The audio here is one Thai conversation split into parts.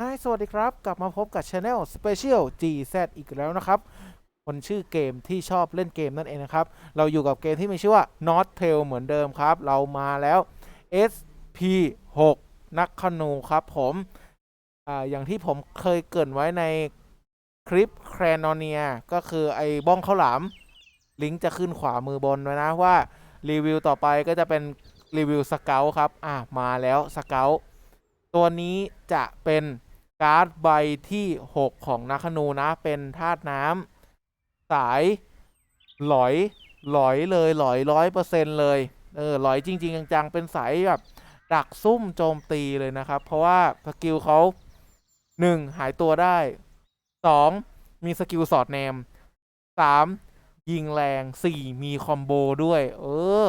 嗨สวัสดีครับ กลับมาพบกับ Channel Special GZ อีกแล้วนะครับ คนชื่อเกมที่ชอบเล่นเกมนั่นเองนะครับ เราอยู่กับเกมที่มีชื่อว่า Not Tail เหมือนเดิมครับ เรามาแล้ว SP6 นักขนูครับผมออย่างที่ผมเคยเกินไว้ในคลิปแครนอเนียก็คือไอ้บ้องข้าวหลาม ลิงก์จะขึ้นขวามือบนไว้นะว่ารีวิวต่อไปก็จะเป็นรีวิวสเกลครับ อะมาแล้วสเกล ตัวนี้จะเป็นการ์ดใบที่ 6 ของนักขนูนะ เป็นธาตุน้ำสายหลอยหลอยเลยหลอยร้อยเปอร์เซ็นเลย เออหลอยจริง ๆ จัง ๆ เป็นสายแบบ ดักซุ่มโจมตีเลยนะครับ เพราะว่าสกิลเขาหนึ่งหายตัวได้สองมีสกิลสอดแนมสามยิงแรงสี่มีคอมโบด้วย เออ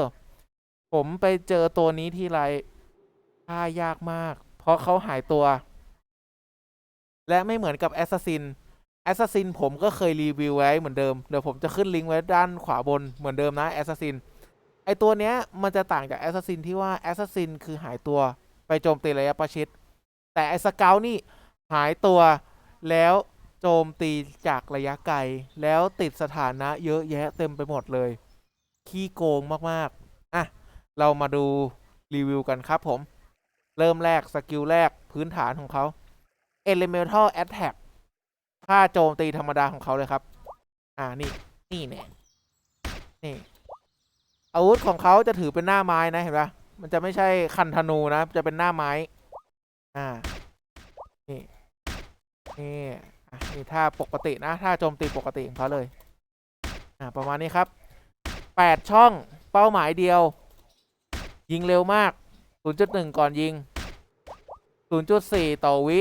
ผมไปเจอตัวนี้ที่ไรฆ่ายากมาก เพราะเขาหายตัว และไม่เหมือนกับแอสซัสซินแอสซัสซินผมก็เคยรีวิวไว้เหมือนเดิม เดี๋ยวผมจะขึ้นลิงก์ไว้ด้านขวาบนเหมือนเดิมนะแอสซัสซินไอตัวเนี้ยมันจะต่างจากแอสซัสซินที่ว่าแอสซัสซินคือหายตัวไปโจมตีระยะประชิด แต่ไอสเกลนี่หายตัวแล้วโจมตีจากระยะไกล แล้วติดสถานะเยอะแยะเต็มไปหมดเลย ขี้โกงมาก ๆ อะ เรามาดูรีวิวกันครับผม เริ่มแรก สกิลแรกพื้นฐานของเขา Elemental Attack ค่าโจมตีธรรมดาของเขาเลยครับ อ่า นี่ นี่เนี่ยนี่ อาวุธของเขาจะถือเป็นหน้าไม้นะ เห็นปะมันจะไม่ใช่คันธนูนะ จะเป็นหน้าไม้ อ่า นี่ นี่อะนี่ท่าปกตินะท่าโจมตีปกติของเขาเลย อ่า ประมาณนี้ครับแปดช่อง เป้าหมายเดียว ยิงเร็วมาก 0.1 ก่อนยิง 0.4 ต่อวิ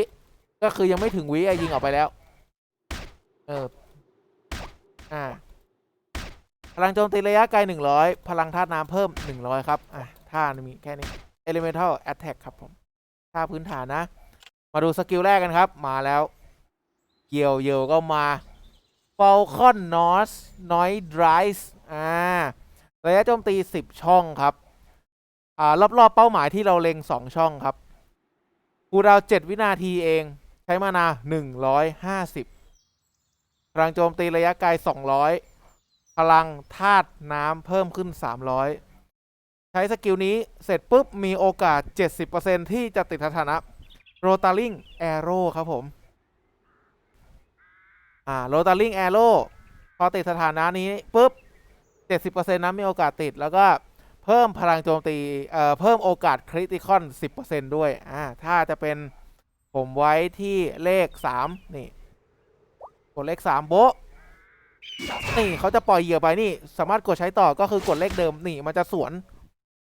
ก็คือยังไม่ถึงวิไอยิงออกไปแล้ว เออ อ่า พลังโจมตีระยะไกล 100 พลังธาตุน้ำเพิ่ม 100 ครับ อะท่ามีแค่นี้ Elemental Attack ครับผมท่าพื้นฐานนะ มาดูสกิลแรกกันครับ มาแล้ว เกี่ยวเยวก็มา Falcon North Noise Drive อ่า ระยะโจมตี 10 ช่องครับ อ่ารอบๆเป้าหมายที่เราเล็ง 2 ช่องครับกูดาว 7 วินาทีเองใช้มานา 150พลังโจมตีระยะไกล 200 พลังธาตุน้ำเพิ่มขึ้น 300 ใช้สกิลนี้เสร็จปุ๊บ มีโอกาส 70%ที่จะติดสถานะ Rotaring Arrow ครับผม อ่า Rotaring Arrow พอติดสถานะนี้ปุ๊บ 70%นั้นมีโอกาสติดแล้วก็ เพิ่มพลังโจมตีเอ่อเพิ่มโอกาสคริติคอน 10%ด้วย อ่า ถ้าจะเป็นผมไว้ที่เลข 3 นี่กดเลข 3 โบะนี่เขาจะปล่อยเหยื่อไปนี่ สามารถกดใช้ต่อก็คือกดเลขเดิมนี่ มันจะสวน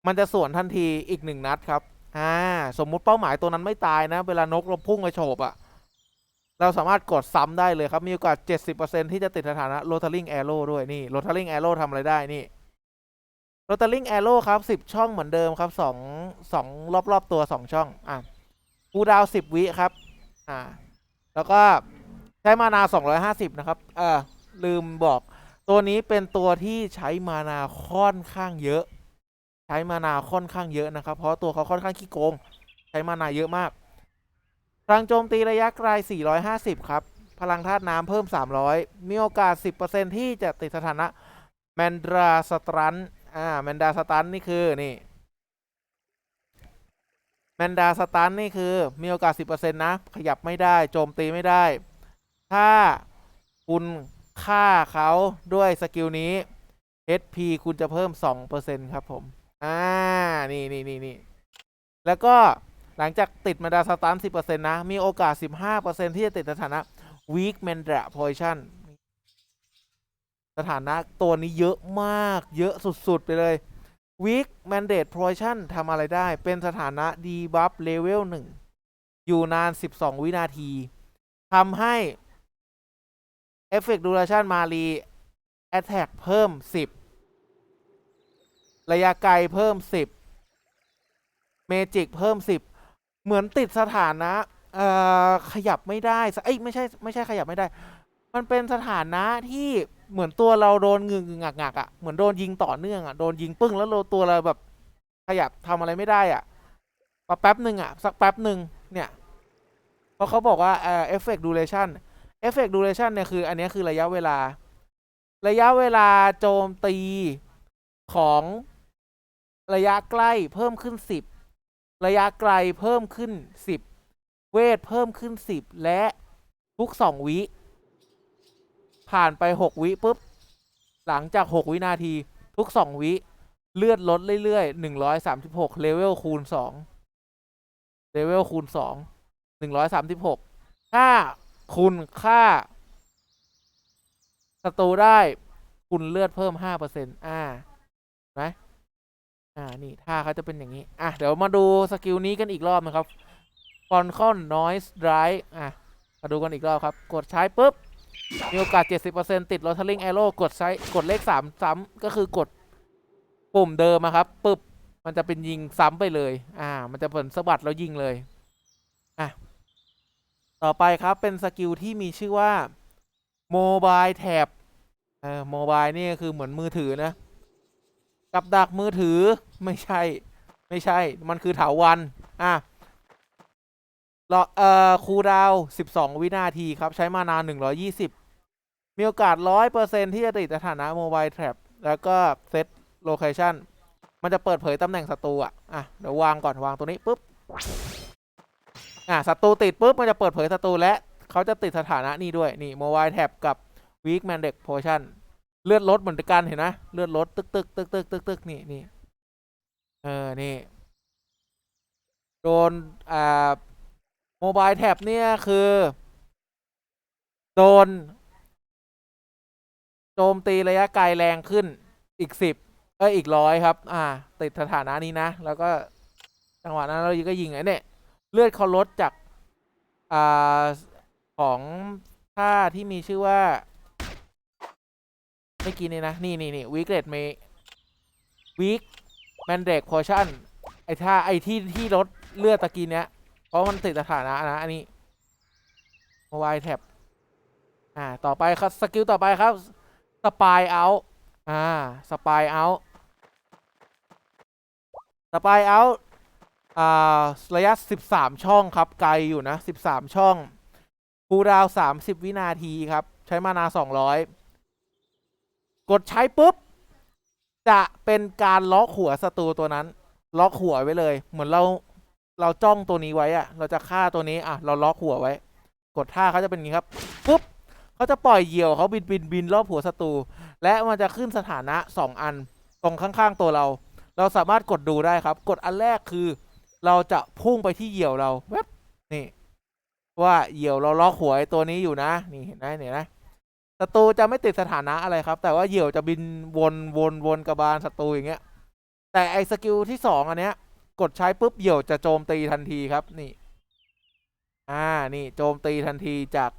มันจะสวนทันทีอีกหนึ่งนัดครับ อ่า สมมุติเป้าหมายตัวนั้นไม่ตายนะ เวลานกเราพุ่งไปโฉบอะเราสามารถกดซ้ำได้เลยครับ มีโอกาส 70%ที่จะติดสถานะ Rotaring Arrow ด้วยนี่ Rotaring Arrow ทำอะไรได้นี่ Rotaring Arrow ครับ10ช่องเหมือนเดิมครับสองสองรอบๆตัว2ช่อง อะคูดาว10วิครับ อ่า แล้วก็ใช้มานา250นะครับ เออลืมบอกตัวนี้เป็นตัวที่ใช้มานาค่อนข้างเยอะ ใช้มานาค่อนข้างเยอะนะครับ เพราะตัวเขาค่อนข้างขี้โกง ใช้มานาเยอะมากพลังโจมตีระยะไกล 450 ครับ พลังธาตุน้ำเพิ่ม 300 มีโอกาส 10%ที่จะติดสถานะแมนดราสตรัน อ่าแมนดาสตันนี่คือนี่แมนดาสตันนี่คือมีโอกาส 10%นะ ขยับไม่ได้โจมตีไม่ได้ ถ้าคุณฆ่าเขาด้วยสกิลนี้ HP คุณจะเพิ่ม 2%ครับผม อ่า นี่นี่นี่นี่แล้วก็หลังจากติดแมาดาสตัน10%นะ มีโอกาส 15%ที่จะติดสถานะ weak mandra poison สถานะตัวนี้เยอะมาก เยอะสุด ๆ ไปเลย weak mandate poison ทำอะไรได้ เป็นสถานะ debuff level 1 อยู่นาน 12 วินาทีทำให้ effect duration มารี attack เพิ่ม 10 ระยะไกลเพิ่ม 10เมจิกเพิ่ม 10 เหมือนติดสถานะเอ่อขยับไม่ได้สเอ้ยไม่ใช่ไม่ใช่ขยับไม่ได้ มันเป็นสถานะที่ เหมือนตัวเราโดนงึงงงักงักอะเหมือนโดนยิงต่อเนื่องอะโดนยิงปึ้งแล้วเราตัวเราแบบ ขยับทำอะไรไม่ได้อะพอแป๊บหนึ่งอะ สักแป๊บหนึ่งเนี่ยเพราะเขาบอกว่าเอ่อ effect duration effect duration เนี่ยคือ อันนี้คือระยะเวลา ระยะเวลาโจมตีของระยะใกล้เพิ่มขึ้น10ระยะไกลเพิ่มขึ้น10เวทเพิ่มขึ้น10และทุก2วิ ผ่านไป 6 วิปุ๊บ หลังจาก 6 วินาทีทุก 2 วิ เลือดลดเรื่อยๆ 136 เลเวลคูณ 2 เลเวลคูณ 2 136 ถ้าคุณค่าศัตรูได้คุณเลือดเพิ่ม 5%อ่าเห็นไหมอ่า นี่ท่าเขาจะเป็นอย่างนี้ อะ เดี๋ยวมาดูสกิลนี้กันอีกรอบนะครับฟอนคอนนอยส์ไดรอะ มาดูกันอีกรอบครับ กดใช้ปุ๊บ มีโอกาส 70%ติด Rotary Arrow กดใช้กดเลข 3 ซ้ำก็คือกดปุ่มเดิมครับปึ๊บ มันจะเป็นยิงซ้ำไปเลย อ่า มันจะเป็นสะบัดแล้วยิงเลย อะ ต่อไปครับเป็นสกิลที่มีชื่อว่า Mobile Tab เออ Mobile นี่คือเหมือนมือถือนะ กับดักมือถือไม่ใช่ ไม่ใช่ มันคือเถาวัน อะ รอเอ่อคูดาวน์12 วินาทีครับ ใช้มานาน 120 มีโอกาส 100%ที่จะติดสถานะ Mobile Trap แล้วก็เซตโลเคชันมันจะเปิดเผยตำแหน่งศัตรูอะ อะ เดี๋ยววางก่อนวางตัวนี้ปุ๊บ อะศัตรูติดปุ๊บ มันจะเปิดเผยศัตรูและเขาจะติดสถานะนี่ด้วยนี่ Mobile Trap กับ Weak Mandate Potion เลือดลดเหมือนกันเห็นนะเลือดลดตึกตึกตึกตึกตึกตึกนี่นี่เออ นี่ โดน อ่า โมบายแท็บเนี่ยคือโดนโจมตีระยะไกลแรงขึ้นอีกสิบเอ้ยอีกร้อยครับ อ่า ติดสถานะนี้นะ แล้วก็จังหวะนั้นเราก็ยิงไอ้เนี่ยเลือดเขาลดจาก อ่า ของท่าที่มีชื่อว่าไม่อกี้นี่นะ นี่นี่นี่วิกเลดเมวิกแมนเดกพอชั่นไอ้ท่าไอ้ที่ที่ลดเลือดตะกี้เนี้ย เพราะมันติดสถานะนะ อันนี้ mobile tab อ่า ต่อไปครับ สกิลต่อไปครับ spy out อ่า spy out spy out อ่าระยะ 13 ช่องครับ ไกลอยู่นะ 13 ช่องคูดาว 30 วินาทีครับ ใช้มานา 200 กดใช้ปุ๊บ จะเป็นการล็อกหัวศัตรูตัวนั้น ล็อกหัวไว้เลย เหมือนเรา เราจ้องตัวนี้ไว้อะเราจะฆ่าตัวนี้อะเราล็อกหัวไว้ กดท่าเขาจะเป็นอย่างนี้ครับปุ๊บเขาจะปล่อยเหยี่ยวเขาบินบินบินรอบหัวศัตรูและมันจะขึ้นสถานะ 2 อันตรงข้างๆตัวเรา เราสามารถกดดูได้ครับ กดอันแรกคือ เราจะพุ่งไปที่เหยี่ยวเราเว็บนี่ ว่าเหยี่ยวเราล็อกหัวไอ้ตัวนี้อยู่นะ นี่เห็นไหมเนี่ยนะศัตรูจะไม่ติดสถานะอะไรครับ แต่ว่าเหยี่ยวจะบินวนวนวนกระบาลศัตรูอย่างเงี้ย แต่ไอสกิลที่สองอันเนี้ย กดใช้ปุ๊บเหยี่ยวจะโจมตีทันทีครับนี่ อ่านี่โจมตีทันทีจาก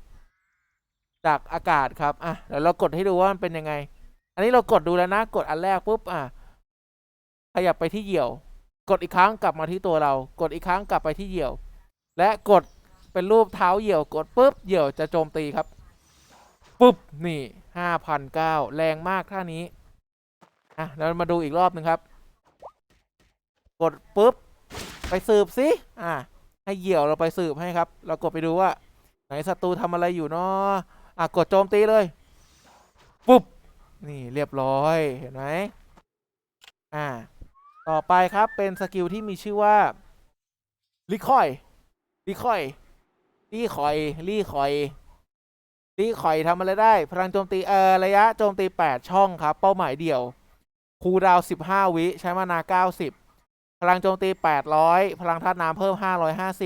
จากอากาศครับ อะเดี๋ยวเรากดให้ดูว่ามันเป็นยังไง อันนี้เรากดดูแล้วนะ กดอันแรกปุ๊บ อะ ขยับไปที่เหยี่ยว กดอีกครั้งกลับมาที่ตัวเรา กดอีกครั้งกลับไปที่เหยี่ยว และกดเป็นรูปเท้าเหยี่ยว กดปุ๊บ เหยี่ยวจะโจมตีครับ ปุ๊บ นี่ห้าพันเก้าแรงมากท่านี้ อะเรามาดูอีกรอบหนึ่งครับ กดปุ๊บไปสืบสิอะให้เหยี่ยวเราไปสืบให้ครับ เรากดไปดูว่า ไหนศัตรูทำอะไรอยู่เนาะอะกดโจมตีเลยปุ๊บนี่เรียบร้อยเห็นไหมอ่า ต่อไปครับเป็นสกิลที่มีชื่อว่าลิคอยลิคอยลี่คอยลี่คอยลี่คอยทำอะไรได้ พลังโจมตีเออระยะโจมตี 8 ช่องครับ เป้าหมายเดี่ยวคูลดาวน์15 วิ ใช้มานา 90 พลังโจมตี 800 พลังธาตุน้ำเพิ่ม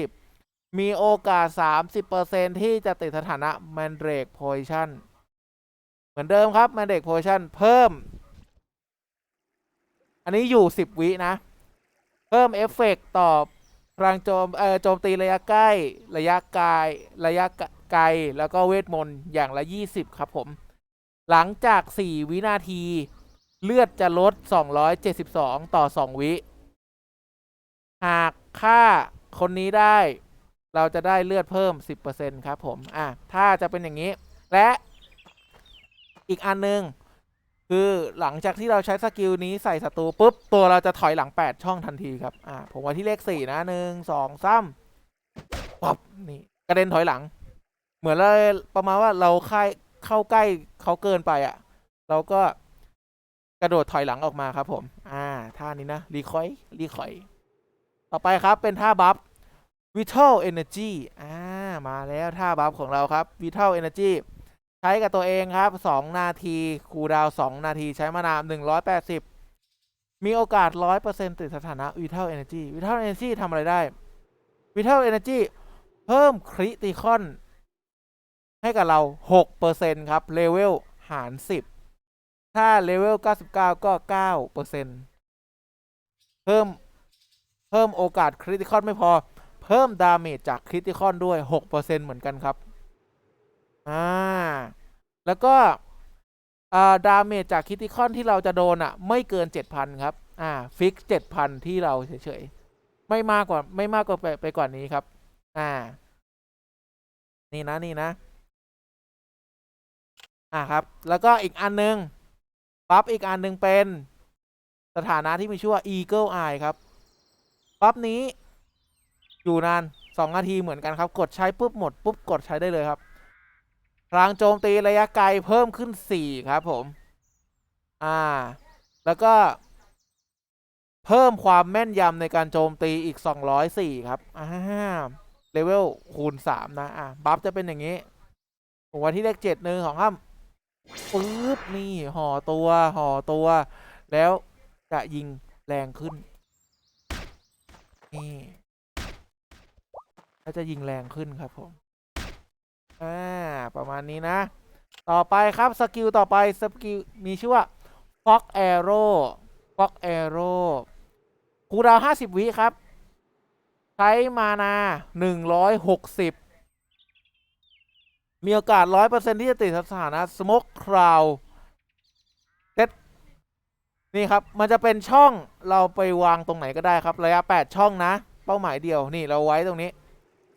550 มีโอกาส 30%ที่จะติดสถานะ Mandrake Position เหมือนเดิมครับ Mandrake Position เพิ่ม อันนี้อยู่ 10 วินะ เพิ่มเอฟเฟกต์ต่อพลังโจมเอ่อโจมตีระยะใกล้ ระยะไกลระยะไกลแล้วก็เวทมนต์อย่างละ 20 ครับผม หลังจาก 4 วินาที เลือดจะลด 272 ต่อ 2 วิ หากฆ่าคนนี้ได้ เราจะได้เลือดเพิ่ม 10%ครับ ผม อะ ถ้าจะเป็นอย่างนี้ และอีกอันหนึง คือหลังจากที่เราใช้สกิลนี้ใส่ศัตรูปุ๊บ ตัวเราจะถอยหลัง 8 ช่องทันทีครับ อ่าผมว่าที่เลข 4 นะหนึ่งสองสามป๊อบนี่กระระเด็นถอยหลัง เหมือนเราประมาณว่าเราค่ายเข้าใกล้เขาเกินไปอะ่ะ เราก็กระโดดถอยหลังออกมาครับผม อ่า ท่านี้นะ รีคอย รีคอย ต่อไปครับเป็นท่าบัฟ Vital Energy อ่ามาแล้วท่าบัฟของเราครับ Vital Energy ใช้กับตัวเองครับ 2 นาที คูดาว2นาทีใช้มานาน180 มีโอกาส 100%ติดสถานะ Vital Energy Vital Energy ทำอะไรได้ Vital Energy เพิ่มคริติคอน ให้กับเรา 6%ครับเลเวลหาร 10 ถ้าเลเวล99 ก็ 9%เพิ่ม พิ่มโอกาสคริติคอนไม่พอ เพิ่มดาเมจจากคริติคอนด้วย 6%เหมือนกันครับ อ่า แล้วก็ อ่า ดาเมจจากคริติคอนที่เราจะโดนอะ ไม่เกิน 7,000 ครับ อ่า ฟิก 7,000 ที่เราเฉยๆ ไม่มากกว่า ไม่มากกว่าไปไปกว่านี้ครับ อ่า นี่นะ นี่นะ อ่าครับ แล้วก็อีกอันนึง ปั๊บอีกอันนึงเป็น สถานะที่มีชื่อว่า Eagle Eye ครับ ปั๊บนี้ อยู่นาน2นาทีเหมือนกันครับ กดใช้ปุ๊บหมดปุ๊บกดใช้ได้เลยครับพลังโจมตีระยะไกลเพิ่มขึ้น 4 ครับผม อ่า แล้วก็ เพิ่มความแม่นยำในการโจมตีอีก 204 ครับ อ่าเลเวลคูณ 3 นะ อะบัฟจะเป็นอย่างนี้ผมว่าที่เลขเจ็ดหนึ่งของข้ามปึ๊บนี่ห่อตัวห่อตัว แล้วจะยิงแรงขึ้น นี่แล้วจะยิงแรงขึ้นครับผม อ่า ประมาณนี้นะ ต่อไปครับ สกิล ต่อไป สกิล มีชื่อว่า Fog Arrow Fog Arrow คูลดาวน์50วิครับ ใช้มานา160มีโอกาส100%ที่จะติดสถานะ Smoke Cloud นี่ครับมันจะเป็นช่องเราไปวางตรงไหนก็ได้ครับระยะ 8 ช่องนะ เป้าหมายเดียวนี่เราไว้ตรงนี้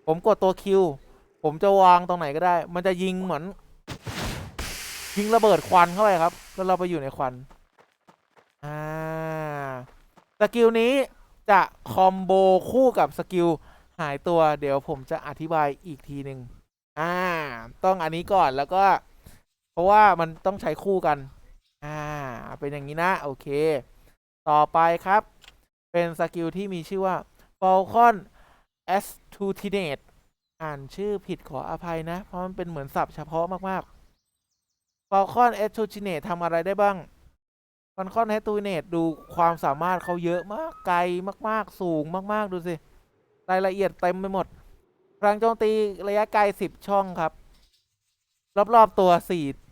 ผมกดตัวคิวผมจะวางตรงไหนก็ได้ มันจะยิงเหมือน ยิงระเบิดควันเข้าไปครับ แล้วเราไปอยู่ในควันอ่าสกิลนี้จะคอมโบคู่กับสกิลหายตัว เดี๋ยวผมจะอธิบายอีกทีหนึ่งอ่า ต้องอันนี้ก่อนแล้วก็ เพราะว่ามันต้องใช้คู่กัน อ่า เป็นอย่างนี้นะ โอเค ต่อไปครับ เป็นสกิลที่มีชื่อว่า Falcon a s t u t i n a t e อ่านชื่อผิดขออภัยนะ เพราะมันเป็นเหมือนศัพท์เฉพาะมากๆ Falcon a s t u t i n a t e ทำอะไรได้บ้าง Falcon a s t u t i n a t e ดูความสามารถเขาเยอะมาก ไกลมากๆ สูงมากๆ ดูสิ รายละเอียดเต็มไปหมดพลังโจมตีระยะไกล 10 ช่องครับ รอบ ๆ ตัว 4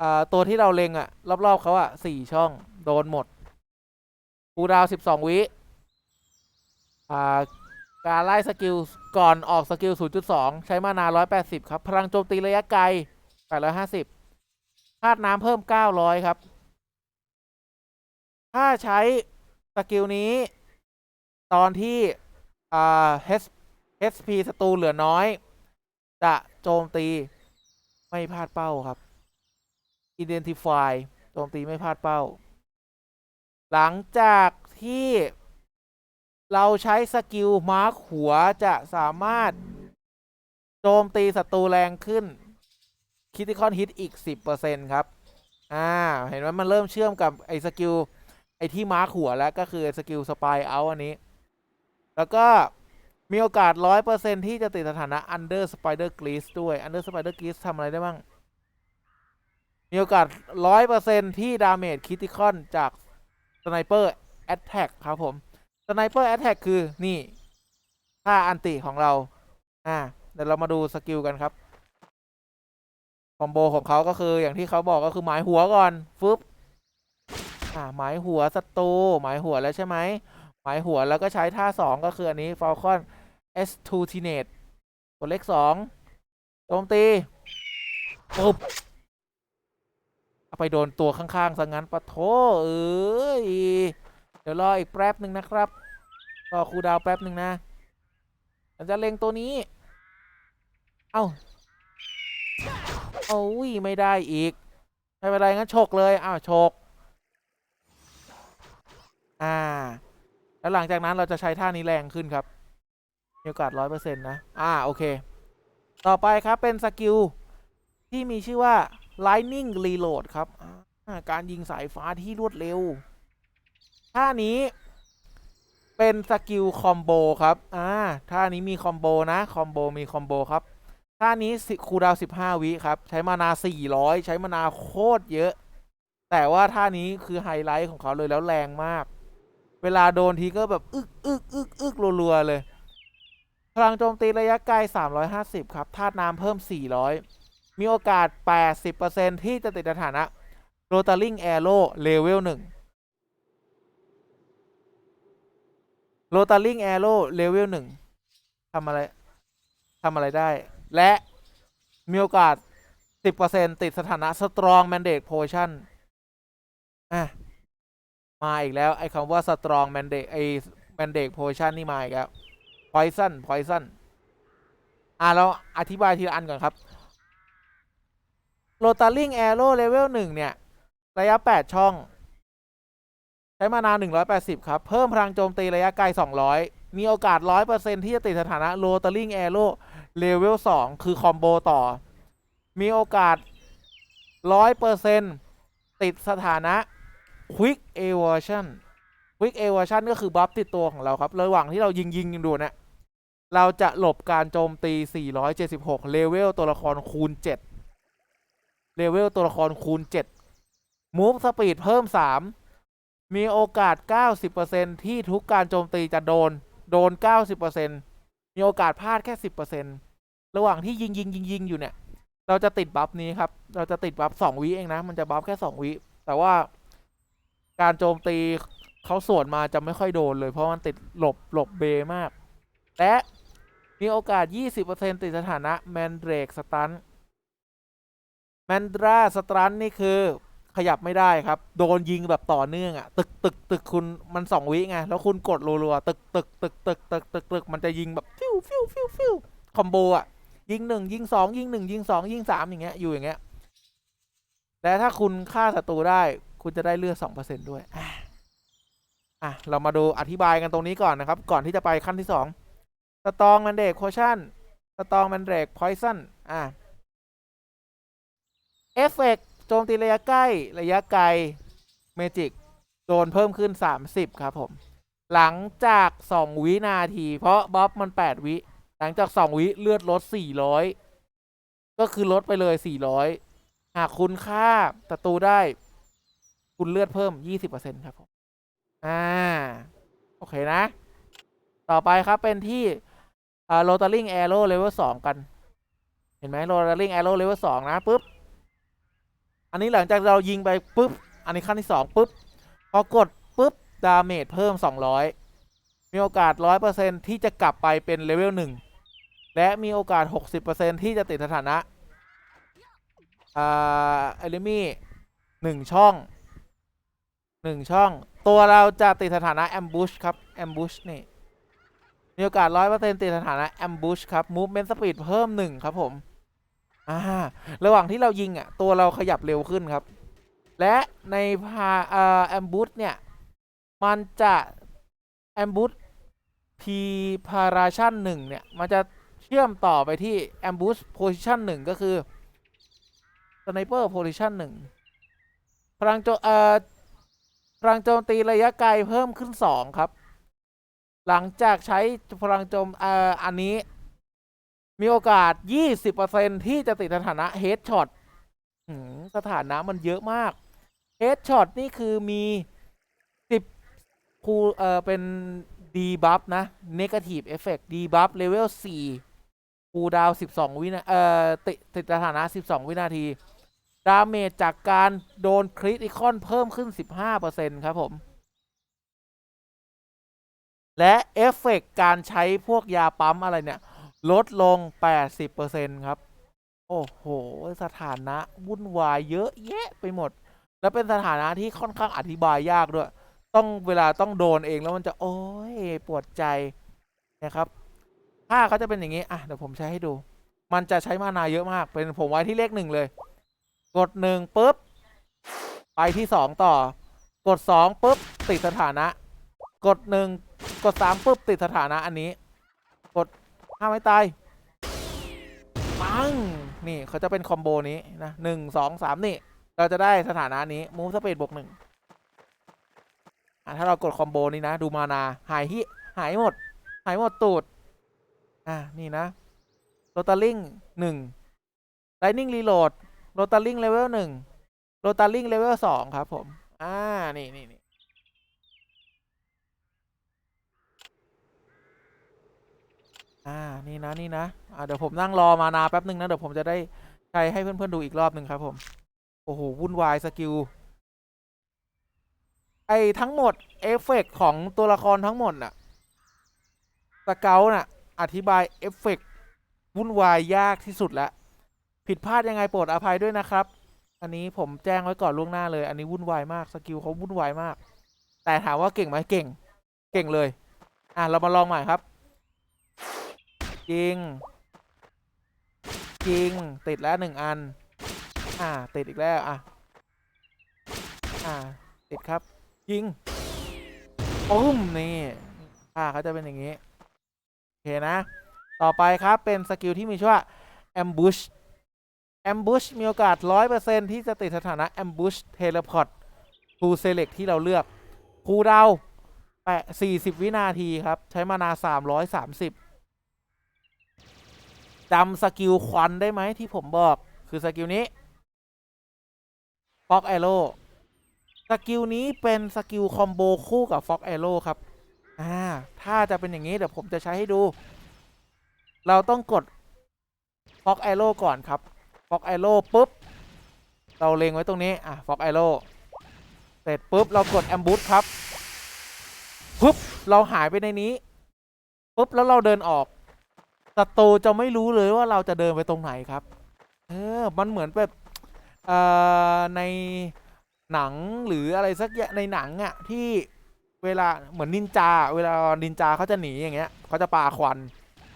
อ่าตัวที่เราเล็งอะรอบๆเขาอะ4ช่อง โดนหมดคูดาวน์12วิอ่าการไล่สกิล ก่อนออกสกิล 0.2 ใช้มานา 180 ครับ พลังโจมตีระยะไกล 850ธาตุน้ำเพิ่ม 900 ครับ ถ้าใช้สกิลนี้ ตอนที่ อ่า HP ศัตรูเหลือน้อย จะโจมตีไม่พลาดเป้าครับ Identify โจมตีไม่พลาดเป้า หลังจากที่เราใช้สกิลมาร์คหัวจะสามารถ โจมตีศัตรูแรงขึ้นคิติคอนฮิตอีก 10%ครับ อ่า เห็นไหมมันเริ่มเชื่อมกับ ไอ้สกิล ไอ้ที่มาร์คหัวแล้วก็คือสกิลสปายเอาอันนี้ แล้วก็มีโอกาส 100%ที่จะติดสถานะ Under Spider Grease ด้วย Under Spider Grease ทำอะไรได้บ้าง มีโอกาส100%ที่ดาเมจคิติคอนจากสไนเปอร์แอตแทกครับผมสไนเปอร์แอตแทกคือนี่ท่าอันติของเรา อ่า เดี๋ยวเรามาดูสกิลกันครับ คอมโบของเขาก็คืออย่างที่เขาบอกก็คือหมายหัวก่อน ฟึบ อ่า หมายหัวศัตรูหมายหัวแล้วใช่ไหม หมายหัวแล้วก็ใช้ท่าสองก็คืออันนี้ฟ Falcon S 2 t i n a t e ตัวเลขสองโจมตีปุ๊บ เอาไปโดนตัวข้างๆซะงั้นปะโถเอ้ยเดี๋ยวรออีกแป๊บหนึ่งนะครับรอครูดาวแป๊บหนึ่งนะเราจะเล็งตัวนี้ เอ้าโอ้ยไม่ได้อีก ไม่เป็นไรงั้นฉกเลยอ้าวฉกอ่า แล้วหลังจากนั้นเราจะใช้ท่านี้แรงขึ้นครับมีโอกาสร้อยเปอร์เซ็นต์นะ อ่า โอเค ต่อไปครับเป็นสกิลที่มีชื่อว่า Lightning Reload ครับ การยิงสายฟ้าที่รวดเร็ว ท่านี้เป็นสกิลคอมโบครับ อ่า ท่านี้มีคอมโบนะ คอมโบมีคอมโบครับ ท่านี้คูดาวน์15วิครับ ใช้มานา400ใช้มานาโคตรเยอะ แต่ว่าท่านี้คือไฮไลท์ของเขาเลยแล้วแรงมาก เวลาโดนทีก็แบบ อึกอึกอึกอึกรัวๆเลย พลังโจมตีระยะไกล 350 ครับธาตุน้ำเพิ่ม 400 มีโอกาส 80%ที่จะติดสถานะ r o t a r i n g Arrow Level 1 r o t a r i n g Arrow Level 1ทำอะไรทำอะไรได้ และมีโอกาส 10%ติดสถานะ Strong Mandate Potion อะ มาอีกแล้ว ไอ้คำว่า Strong Mandate ไอ้ Mandate Potion นี่มาอีกแล้ว Poison Poison อะ เราอธิบายทีละอันก่อนครับ r o t a r i n g Arrow Level 1เนี่ย ระยะ 8 ช่อง ใช้มานาน180 ครับ เพิ่มพลังโจมตีระยะไกล 200 มีโอกาส 100%ที่จะติดสถานะ r o t a r i n g Arrow Level 2คือ คอมโบ ต่อ มีโอกาส 100%ติดสถานะ Quick Evasion Quick Evasion ก็คือ บัฟติดตัวของเราครับ ระหว่างที่เรายิงยิงดูเนี่ยเราจะหลบการโจมตี 476 เลเวลตัวละครคูณ 7 เลเวลตัวละครคูณ7 Move Speed เพิ่ม 3 มีโอกาส 90%ที่ทุกการโจมตีจะโดน โดน 90%มีโอกาสพลาดแค่ 10%ระหว่างที่ยิงยิงยิงยิงอยู่เนี่ย เราจะติดบัฟนี้ครับ เราจะติดบัฟ2วิเองนะ มันจะบัฟแค่ 2 วิ แต่ว่าการโจมตีเขาสวนมาจะไม่ค่อยโดนเลย เพราะมันติดหลบหลบเบมาก และมีโอกาส 20%ติดสถานะแมนเดรกสตัน แมนดราสตันนี่คือขยับไม่ได้ครับ โดนยิงแบบต่อเนื่องอะ่ะตึกตึกตึกคุณมันสองวิไง แล้วคุณกดรัวๆตึกตึกตึกตึกตึกตึกตึกมันจะยิงแบบฟิวฟิวฟิวฟิวคอมโบอะยิงหนึ่งยิงสองยิงหนึ่งยิงสองยิงสามอย่างเงี้ยอยู่อย่างเงี้ยและถ้าคุณฆ่าศัตรูได้คุณจะได้เลือดสองเปอร์เซ็นด้วยอะอะเรามาดูอธิบายกันตรงนี้ก่อนนะครับ ก่อนที่จะไปขั้นที่สองสตองแมนเดกโคชั่นสตองแมนเดกพอยซันอะ เอฟเฟกโจมตีระยะใกล้ระยะไกลเมจิกโดนเพิ่มขึ้น 30 ครับผม หลังจาก 2 วินาที เพราะบ๊อบมัน 8 วิ หลังจาก 2 วิเลือดลด 400 ก็คือลดไปเลย 400 หากคุณฆ่าศัตรูได้ คุณเลือดเพิ่ม 20%ครับผม อ่า โอเคนะ ต่อไปครับเป็นที่โรตาริงแอโร่เลเวลสองกัน เห็นไหมโรตาริงแอโร่เลเวลสองนะปุ๊บ อันนี้หลังจากเรายิงไปปุ๊บ อันนี้ขั้นที่สองปุ๊บ พอกดปุ๊บ ดาเมจเพิ่ม 200 มีโอกาส 100%ที่จะกลับไปเป็นเลเวลหนึ่งและมีโอกาส 60%ที่จะติดสถานะอ่าเอลิมี่หนึ่งช่องหนึ่งช่อง ตัวเราจะติดสถานะแอมบูชครับแอมบูชนี่ มีโอกาส 100%ติดสถานะแอมบูชครับ movement speed เพิ่มหนึ่งครับผม อ่าระหว่างที่เรายิงอะตัวเราขยับเร็วขึ้นครับ และในพาเอ่อแอมบูชเนี่ย มันจะแอมบูชพีพาราชันหนึ่งเนี่ย มันจะเชื่อมต่อไปที่แอมบูชโพซิชันหนึ่งก็คือสไนเปอร์โพซิชันหนึ่งพลังโจเอ่อพลังโจมตีระยะไกลเพิ่มขึ้นสองครับ หลังจากใช้พลังโจมเอ่ออันนี้ มีโอกาส 20%ที่จะติดสถานะเฮดช็อตสถานะมันเยอะมากเฮดช็อตนี่คือมี 10คูเอ่อ เป็นดีบัฟนะ Negative Effect ดีบัฟเลเวล4คูดาว 12 วินาเอ่อ ติดติดสถานะ 12 วินาที ดาเมจจากการโดนคริติคอนเพิ่มขึ้น 15%ครับผม และเอฟเฟกต์การใช้พวกยาปั๊มอะไรเนี่ย ลดลง 80%ครับ โอ้โห สถานะวุ่นวายเยอะแยะไปหมด แล้วเป็นสถานะที่ค่อนข้างอธิบายยากด้วย ต้องเวลาต้องโดนเองแล้วมันจะโอ้ยปวดใจนะครับ ถ้าเขาจะเป็นอย่างนี้ อะ เดี๋ยวผมใช้ให้ดู มันจะใช้มานาเยอะมาก เป็นผมไว้ที่เลขหนึ่งเลย กดหนึ่งปุ๊บ ไปที่สองต่อ กดสองปุ๊บ ติดสถานะ กดหนึ่งกดสามปุ๊บ ติดสถานะอันนี้ กด ห้าไม่ตาย ปัง นี่เขาจะเป็นคอมโบนี้นะหนึ่งสองสามนี่ เราจะได้สถานะนี้มูฟสเปดบวกหนึ่งถ้าเรากดคอมโบนี้นะ ดูมานา หายฮิหายหมด หายหมดตูด อะ นี่นะโรตาลิงหนึ่งไลนิ่งรีโหลดโรตาลิงเลเวลหนึ่งโรตาลิงเลเวลสองครับผม อ่า นี่นี่นี่ อ่า นี่นะนี่นะอ่าเดี๋ยวผมนั่งรอมานาแป๊บหนึ่งนะเดี๋ยวผมจะได้ใช้ให้เพื่อนๆดูอีกรอบหนึ่งครับผม โอ้โหวุ่นวายสกิลไอทั้งหมดเอฟเฟกต์ของตัวละครทั้งหมดน่ะสเกลน่ะ อธิบายเอฟเฟกต์วุ่นวายยากที่สุดแล้วผิดพลาดยังไงโปรดอภัยด้วยนะครับ อันนี้ผมแจ้งไว้ก่อนล่วงหน้าเลย อันนี้วุ่นวายมากสกิลเขาวุ่นวายมาก แต่ถามว่าเก่งไหมเก่ง เก่งเลย อะเรามาลองใหม่ครับ จริงจริง ติดแล้วหนึ่งอัน อ่า ติดอีกแล้ว อะ อ่า ติดครับ ยิงปุ้มนี่อ่าเขาจะเป็นอย่างนี้ โอเคนะ ต่อไปครับเป็นสกิลที่มีชื่อว่า ambush ambush มีโอกาส 100%ที่จะติดสถานะ ambush teleport to select ที่เราเลือกคูลดาวแปะ40 วินาทีครับ ใช้มานา 330 จำสกิลควันได้ไหมที่ผมบอกคือสกิลนี้ฟ็อกแอโร่สกิลนี้เป็นสกิลคอมโบคู่กับฟ็อกแอโร่ครับอ่าถ้าจะเป็นอย่างนี้เดี๋ยวผมจะใช้ให้ดู เราต้องกดฟ็อกแอโร่ก่อนครับฟ็อกแอโร่ปุ๊บ เราเล็งไว้ตรงนี้ อะฟอกแอโร่เสร็จปุ๊บ เรากดแอมบูสครับปุ๊บ เราหายไปในนี้ปุ๊บ แล้วเราเดินออก ศัตรูจะไม่รู้เลยว่าเราจะเดินไปตรงไหนครับ เออ มันเหมือนแบบอ่อในหนังหรืออะไรสักอย่างในหนังอะที่เวลาเหมือนนินจา เวลานินจาเขาจะหนีอย่างเงี้ยเขาจะปาควัน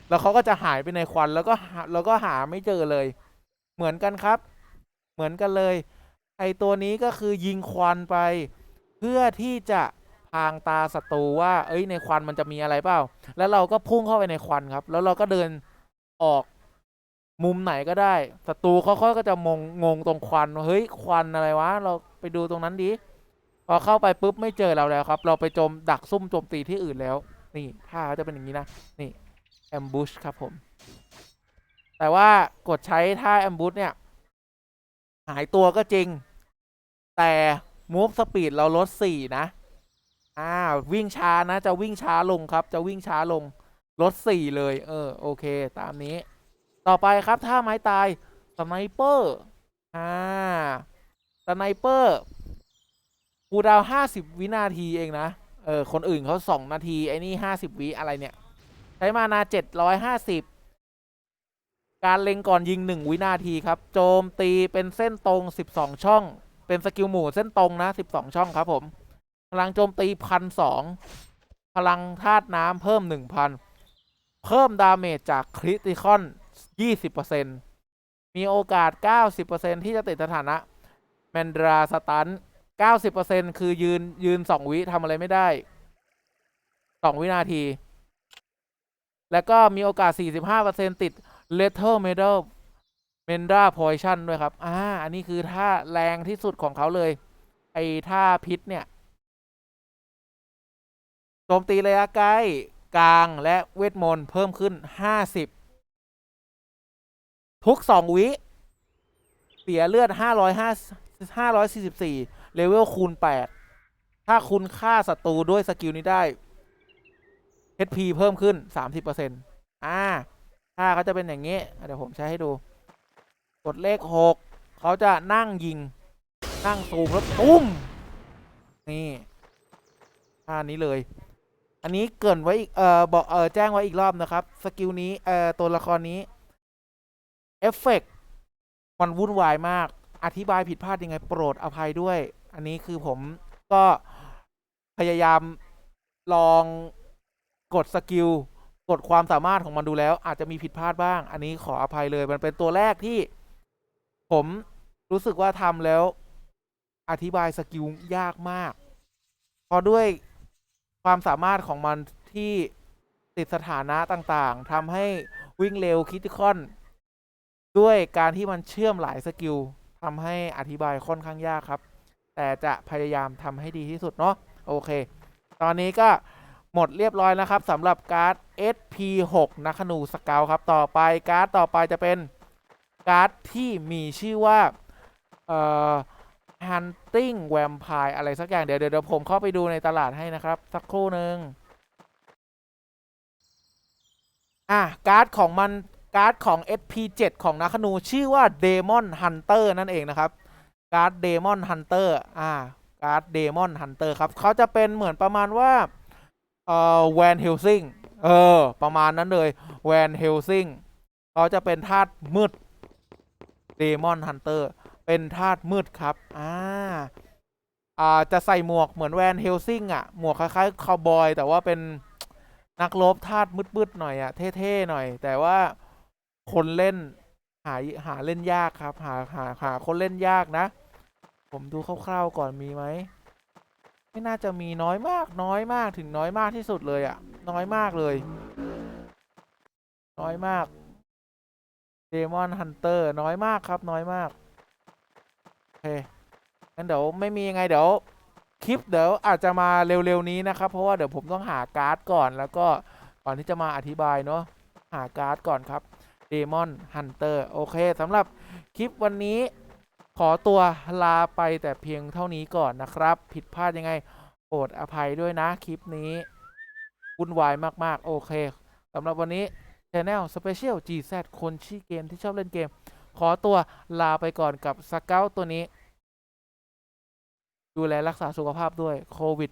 แล้วเขาก็จะหายไปในควันแล้วก็หาแล้วก็หาไม่เจอเลย เหมือนกันครับ เหมือนกันเลย ไอตัวนี้ก็คือยิงควันไป เพื่อที่จะ พรางตาศัตรูว่า เอ้ยในควันมันจะมีอะไรเปล่า แล้วเราก็พุ่งเข้าไปในควันครับ แล้วเราก็เดินออกมุมไหนก็ได้ศัตรูเขาเขาก็จะมงงงตรงควันเฮ้ยควันอะไรวะ เราไปดูตรงนั้นดิพอเข้าไปปุ๊บไม่เจอเราแล้วครับ เราไปโจมดักซุ่มโจมตีที่อื่นแล้ว นี่ท่าจะเป็นอย่างนี้นะ นี่แอมบูชครับผม แต่ว่ากดใช้ท่าแอมบูชเนี่ย หายตัวก็จริง แต่มูฟสปีดเราลดสี่นะ อ่าวิ่งช้านะ จะวิ่งช้าลงครับ จะวิ่งช้าลงลดสี่เลย เออ โอเค ตามนี้ ต่อไปครับถ้าไม้ตายสไนเปอร์อ่าสไนเปอร์คูดาวห้าสิบวินาทีเองนะ เออ คนอื่นเขาสองนาที ไอ้นี่ห้าสิบวิอะไรเนี่ย ใช้มานาเจ็ดร้อยห้าสิบการเล็งก่อนยิงหนึ่งวินาทีครับ โจมตีเป็นเส้นตรงสิบสองช่อง เป็นสกิลหมู่เส้นตรงนะสิบสองช่องครับผม พลังโจมตีพันสองพลังธาตุน้ำเพิ่มหนึ่งพันเพิ่มดาเมจจากคริติคอนยี่สิบเปอร์เซ็นมีโอกาสเก้าสิบเปอร์เซ็นที่จะติดสถานะแมนดราสตันเก้าสิบเปอร์เซ็นคือยืนยืนสองวิทำอะไรไม่ได้สองวินาที แล้วก็มีโอกาส 45%ติด Lethal Metal m e n d a Poison ด้วยครับ อ่า อันนี้คือท่าแรงที่สุดของเขาเลย ไอ้ท่าพิษเนี่ย โจมตีระยะใกล้กลางและเวทมนต์เพิ่มขึ้น 50 ทุก 2 วิ เสียเลือด 505 544 เลเวลคูณ 8 ถ้าคุณฆ่าศัตรูด้วยสกิลนี้ได้ HP เพิ่มขึ้น 30%อ่าถ้าเขาจะเป็นอย่างนี้ เดี๋ยวผมใช้ให้ดู กดเลข 6 เขาจะนั่งยิง นั่งซูมแล้วตุ้ม นี่ท่านี้เลย อันนี้เกินไว้อีกเอ่อบอกเอ่อแจ้งไว้อีกรอบนะครับ สกิลนี้เอ่อตัวละครนี้เอฟเฟกต์มันวุ่นวายมาก อธิบายผิดพลาดยังไงโปรดอภัยด้วย อันนี้คือผมก็พยายามลองกดสกิลกดความสามารถของมันดูแล้ว อาจจะมีผิดพลาดบ้าง อันนี้ขออภัยเลย มันเป็นตัวแรกที่ผมรู้สึกว่าทำแล้ว อธิบายสกิลยากมากเพราะด้วย ความสามารถของมันที่ติดสถานะต่างๆทำให้วิ่งเร็วคิติคอน ด้วยการที่มันเชื่อมหลายสกิลทำให้อธิบายค่อนข้างยากครับ แต่จะพยายามทำให้ดีที่สุดเนาะโอเค ตอนนี้ก็หมดเรียบร้อยแล้วครับสำหรับการ์ด SP6 นักขนูสเกลครับ ต่อไปการ์ดต่อไปจะเป็นการ์ดที่มีชื่อว่า เอ่อ Hunting Vampire อะไรสักอย่าง เดี๋ยวเดี๋ยวผมเข้าไปดูในตลาดให้นะครับ สักครู่หนึ่งอะ การ์ดของมันการ์ดของ SP7 ของนักนูชื่อว่า Demon Hunter นั่นเองนะครับ การ์ด Demon Hunter อ่า การ์ด Demon Hunter ครับเขาจะเป็นเหมือนประมาณว่า เอ่อแวนเฮลซิงเออ ประมาณนั้นเลยแวนเฮลซิงเขาจะเป็นธาตุมืด Demon Hunter เป็นธาตุมืดครับ อ่า อ่า จะใส่หมวกเหมือนแวนเฮลซิงอะ หมวกคล้ายๆคาวบอย แต่ว่าเป็นนักรบธาตุมืดๆหน่อยอะ เท่ๆหน่อย แต่ว่าคนเล่นหาหาเล่นยากครับ หาหาหาคนเล่นยากนะ ผมดูคร่าวๆก่อนมีไหม ไม่น่าจะมีน้อยมาก น้อยมากถึงน้อยมากที่สุดเลยอะ่ะ น้อยมากเลย น้อยมากเดมอนฮันเตอร์น้อยมากครับ น้อยมาก เคงั้นเดี๋ยวไม่มียังไงเดี๋ยวคลิปเดี๋ยวอาจจะมาเร็วๆนี้นะครับเพราะว่าเดี๋ยวผมต้องหาการ์ดก่อนแล้วก็ก่อนที่จะมาอธิบายเนาะหาการ์ดก่อนครับเดมอนฮันเตอร์โอเคสำหรับคลิปวันนี้ขอตัวลาไปแต่เพียงเท่านี้ก่อนนะครับ ผิดพลาดยังไงโปรดอภัยด้วยนะคลิปนี้วุ่นวายมากๆ โอเคสำหรับวันนี้ Channel Special GZ คนชื่อเกมที่ชอบเล่นเกม ขอตัวลาไปก่อนกับสเกลตัวนี้ ดูแลรักษาสุขภาพด้วยโควิด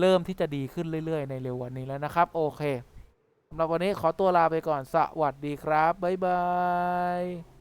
เริ่มที่จะดีขึ้นเรื่อย ๆ ในเร็ววันนี้แล้วนะครับ โอเคสำหรับวันนี้ขอตัวลาไปก่อนสวัสดีครับ บ๊ายบาย